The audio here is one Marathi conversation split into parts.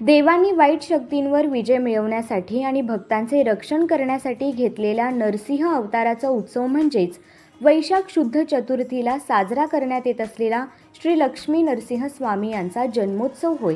देवानी वाईट शक्तींवर विजय मिळवण्यासाठी आणि भक्तांचे रक्षण करण्यासाठी घेतलेल्या नरसिंह अवताराचा उत्सव म्हणजेच वैशाख शुद्ध चतुर्थीला साजरा करण्यात येत असलेला श्री लक्ष्मी नरसिंह स्वामी यांचा जन्मोत्सव होय.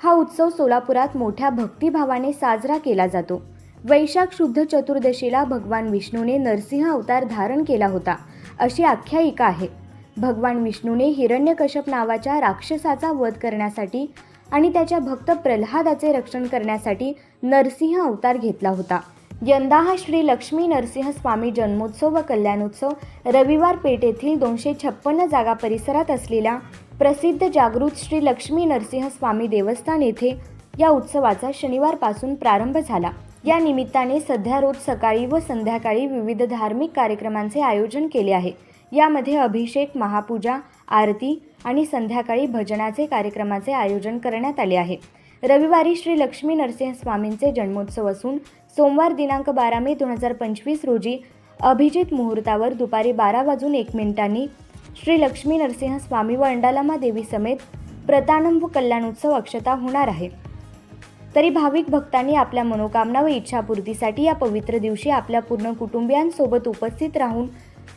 हा उत्सव सोलापुरात मोठ्या भक्तिभावाने साजरा केला जातो. वैशाख शुद्ध चतुर्दशीला भगवान विष्णूने नरसिंह अवतार धारण केला होता अशी आख्यायिका आहे. भगवान विष्णूने हिरण्यकश्यप नावाच्या राक्षसाचा वध करण्यासाठी आणि त्याच्या भक्त प्रल्हादाचे रक्षण करण्यासाठी नरसिंह अवतार घेतला होता. यंदा हा श्री लक्ष्मी नरसिंह स्वामी जन्मोत्सव व कल्याणोत्सव रविवार पेठ येथील दोनशे छप्पन्न जागा परिसरात असलेल्या प्रसिद्ध जागृत श्री लक्ष्मी नरसिंह स्वामी देवस्थान येथे या उत्सवाचा शनिवारपासून प्रारंभ झाला. या निमित्ताने सध्या रोज सकाळी व संध्याकाळी विविध धार्मिक कार्यक्रमांचे आयोजन केले आहे. यामध्ये अभिषेक महापूजा आरती आणि संध्याकाळी भजनाचे कार्यक्रमाचे आयोजन करण्यात आले आहे. रविवारी श्री लक्ष्मी नरसिंह स्वामींचे जन्मोत्सव असून सोमवार दिनांक बारा मे दोन हजार पंचवीस रोजी अभिजित मुहूर्तावर दुपारी बारा वाजून एक मिनिटांनी श्री लक्ष्मी नरसिंह स्वामी व अंडालामा देवी समेत प्रतानम व कल्याणोत्सव अक्षता होणार आहे. तरी भाविक भक्तांनी आपल्या मनोकामना व इच्छापूर्तीसाठी या पवित्र दिवशी आपल्या पूर्ण कुटुंबियांसोबत उपस्थित राहून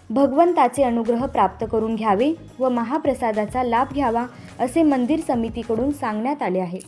भगवंताचे अनुग्रह प्राप्त करून घ्यावे व महाप्रसादाचा लाभ घ्यावा असे मंदिर समितीकडून सांगण्यात आले आहे.